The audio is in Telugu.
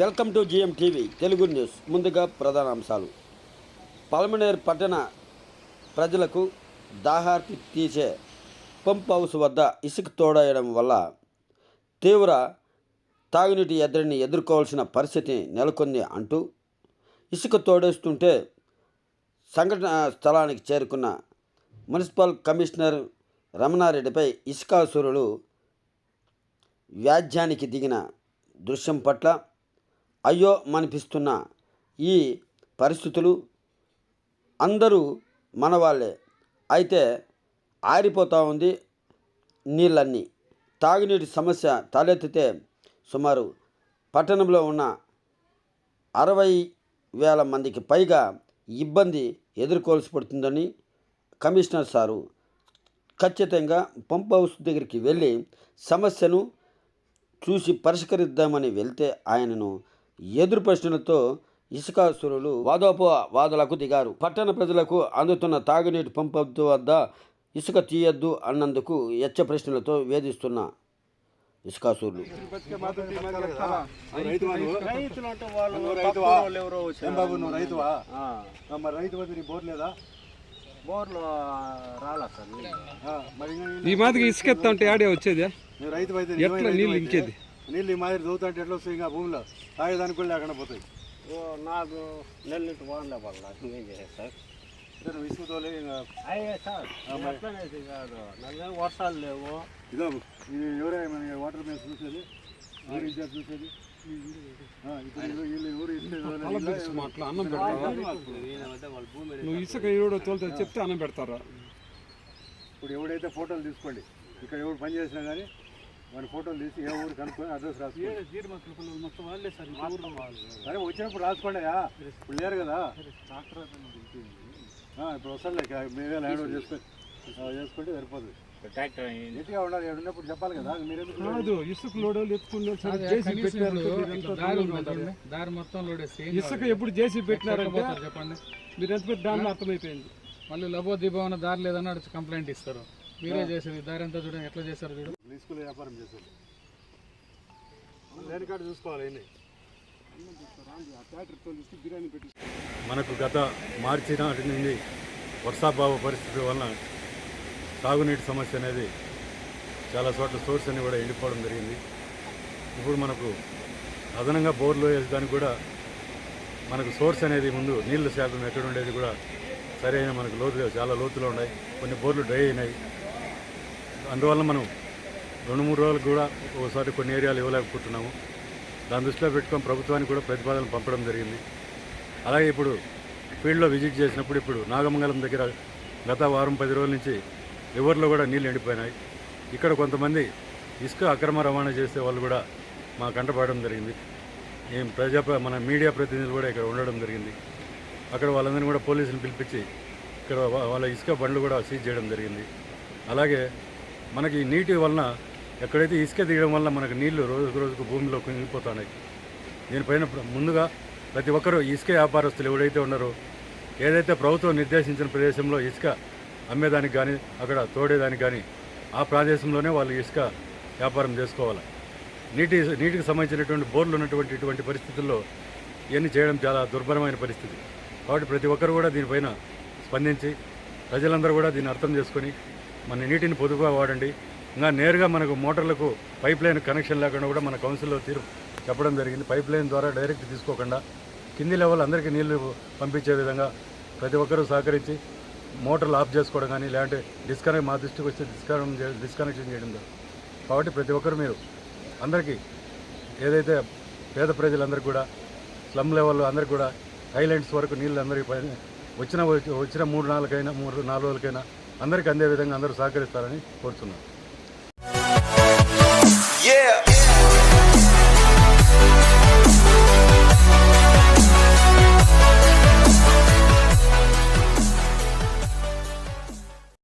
Welcome to GM TV Telugu news. ముందుగా ప్రధాన అంశాలు. పల్మనేర్ పట్టణ ప్రజలకు దాహార్తి తీసే పంప్ హౌస్ వద్ద ఇసుక తోడేయడం వల్ల తీవ్ర తాగునీటి ఎద్దడిని ఎదుర్కోవాల్సిన పరిస్థితి నెలకొంది అంటూ ఇసుక తోడేస్తుంటే సంఘటన స్థలానికి చేరుకున్న మున్సిపల్ కమిషనర్ రమణారెడ్డిపై ఇసుకాసురులు వ్యాజ్యానికి దిగిన దృశ్యం పట్ల అయ్యో మనిపిస్తున్న ఈ పరిస్థితులు అందరూ మన వాళ్ళే అయితే ఆరిపోతూ ఉంది నీళ్ళన్నీ. తాగునీటి సమస్య తలెత్తితే సుమారు పట్టణంలో ఉన్న అరవై వేల మందికి పైగా ఇబ్బంది ఎదుర్కోవాల్సి పడుతుందని కమిషనర్ సారు ఖచ్చితంగా పంప్ హౌస్ దగ్గరికి వెళ్ళి సమస్యను చూసి పరిష్కరిద్దామని వెళ్తే ఆయనను ఎదురు ప్రశ్నలతో ఇసుకాసురులు వాదోపవాదులకు దిగారు. పట్టణ ప్రజలకు అందుతున్న తాగునీటి పంపు వద్ద ఇసుక తీయద్దు అన్నందుకు యచ్చ ప్రశ్నలతో వేధిస్తున్న ఇసుకాసురులు ఈ మాదిరి ఇసుక ఎత్తా ఉంటే ఆడే వచ్చేది? ఎట్లా నీళ్ళు ఇంకేది? నీళ్ళు ఈ మాదిరి చదువుతా అంటే ఎట్లా వస్తాయి ఇంకా భూమిలో? తాగేదానికి కూడా లేకుండా పోతాయి. ఓ, నాకు నెల్లింటి వానలే పడలా ఏం చేసేది సార్? అయ్యే సార్ కాదు. వర్షాలు లేవు. ఇదో ఇది ఎవరే మన వాటర్ మీద చూసేది? ఇన్ఛార్జ్ చూసేది? ఎవరు ఇసుక తోలే వీళ్ళ- అట్లా అన్నం పెడతారా నువ్వు ఇసుక ఎవడో తోలుతా చెప్తే అన్నం పెడతారా? ఇప్పుడు ఎవడైతే ఫోటోలు తీసుకోండి ఇక్కడ ఎవడు పని చేసినా కానీ వాడి ఫోటోలు తీసి ఏ ఊరు కనుక్కొని అడ్రస్ రాసుకోండి సరే వచ్చినప్పుడు రాసుకోండి. ఇప్పుడు లేరు కదా. ఆ, ఇప్పుడు వస్తానులే మేమే హ్యాండ్ ఓవర్ చేసుకొని చేసుకుంటే సరిపోతుంది. నీట్గా ఉండాలి ఉన్నప్పుడు చెప్పాలి కదా మీరు ఇసుక లోడోలు ఎత్తుకునే సరే జేసీ పెట్టినారు. దారి మొత్తం లోడేసి ఇసుక ఎప్పుడు జేసీ పెట్టినారంటే? చెప్పండి? మీరు ఎంత పెద్ద దాంట్లో అర్థమైపోయింది. మళ్ళీ లబో దీపం దారి లేదని అడిచి కంప్లైంట్ ఇస్తారు. మీరే చేసేది దారి అంతా చూడండి ఎట్లా చేస్తారు చూడు స్కూల్ వ్యాపారం చేసేది లేని కాడ చూసుకోవాలి ఎన్ని మనకు గత మార్చి నాటి నుండి వర్షాభావ పరిస్థితి వలన తాగునీటి సమస్య అనేది చాలా చోట్ల సోర్స్ అని కూడా ఎండిపోవడం జరిగింది. ఇప్పుడు మనకు అదనంగా బోర్లు వేసడానికి కూడా మనకు సోర్స్ అనేది ముందు నీళ్ళ శాతం ఎక్కడ ఉండేది కూడా సరైన మనకు లోతు చాలా లోతులో ఉన్నాయి. కొన్ని బోర్లు డ్రై అయినాయి. అందువల్ల మనం రెండు మూడు రోజులు కూడా ఒకసారి కొన్ని ఏరియాలు ఇవ్వలేకపోతున్నాము. దాని దృష్టిలో పెట్టుకొని ప్రభుత్వానికి కూడా ప్రతిపాదనలు పంపడం జరిగింది. అలాగే ఇప్పుడు ఫీల్డ్లో విజిట్ చేసినప్పుడు ఇప్పుడు నాగమంగళం దగ్గర గత వారం పది రోజుల నుంచి రివర్లో కూడా నీళ్ళు ఎండిపోయినాయి. ఇక్కడ కొంతమంది ఇసుక అక్రమ రవాణా చేసే వాళ్ళు కూడా మా కంటపడడం జరిగింది. ఏం ప్రజా మన మీడియా ప్రతినిధులు కూడా ఇక్కడ ఉండడం జరిగింది. అక్కడ వాళ్ళందరినీ కూడా పోలీసులు పిలిపించి ఇక్కడ వాళ్ళ ఇసుక బండ్లు కూడా సీజ్ చేయడం జరిగింది. అలాగే మనకి నీటి వలన ఎక్కడైతే ఇసుక దిగడం వల్ల మనకు నీళ్ళు రోజుకు రోజుకు భూమిలో కుంగిపోతున్నాయి. దీనిపైన ముందుగా ప్రతి ఒక్కరూ ఇసుక వ్యాపారస్తులు ఎవరైతే ఉన్నారో ఏదైతే ప్రభుత్వం నిర్దేశించిన ప్రదేశంలో ఇసుక అమ్మేదానికి కానీ అక్కడ తోడేదానికి కానీ ఆ ప్రదేశంలోనే వాళ్ళు ఇసుక వ్యాపారం చేసుకోవాలి. నీటి నీటికి సంబంధించినటువంటి బోర్లు ఉన్నటువంటి ఇటువంటి పరిస్థితుల్లో ఇవన్నీ చేయడం చాలా దుర్భరమైన పరిస్థితి. కాబట్టి ప్రతి ఒక్కరు కూడా దీనిపైన స్పందించి ప్రజలందరూ కూడా దీన్ని అర్థం చేసుకొని మన నీటిని పొదుపుగా వాడండి. ఇంకా నేరుగా మనకు మోటార్లకు పైప్ లైన్ కనెక్షన్ లేకుండా కూడా మన కౌన్సిల్లో తీరు చెప్పడం జరిగింది. పైప్ లైన్ ద్వారా డైరెక్ట్ తీసుకోకుండా కింది లెవెల్ అందరికీ నీళ్ళు పంపించే విధంగా ప్రతి ఒక్కరూ సహకరించి మోటార్లు ఆఫ్ చేసుకోవడం కానీ లేదంటే డిస్కనెక్ట్ మా దృష్టికి వచ్చి డిస్కనెక్ట్ డిస్కనెక్షన్ చేయడం కాబట్టి ప్రతి ఒక్కరు మీరు అందరికీ ఏదైతే పేద ప్రజలందరికీ కూడా స్లమ్ లెవెల్లో అందరికీ కూడా హైలైన్స్ వరకు నీళ్ళు అందరికీ పైన వచ్చిన వచ్చిన మూడు నాలుగైనా మూడు నాలుగు రోజులకైనా అందరికీ అందే విధంగా అందరూ సహకరిస్తారని కోరుతున్నాను.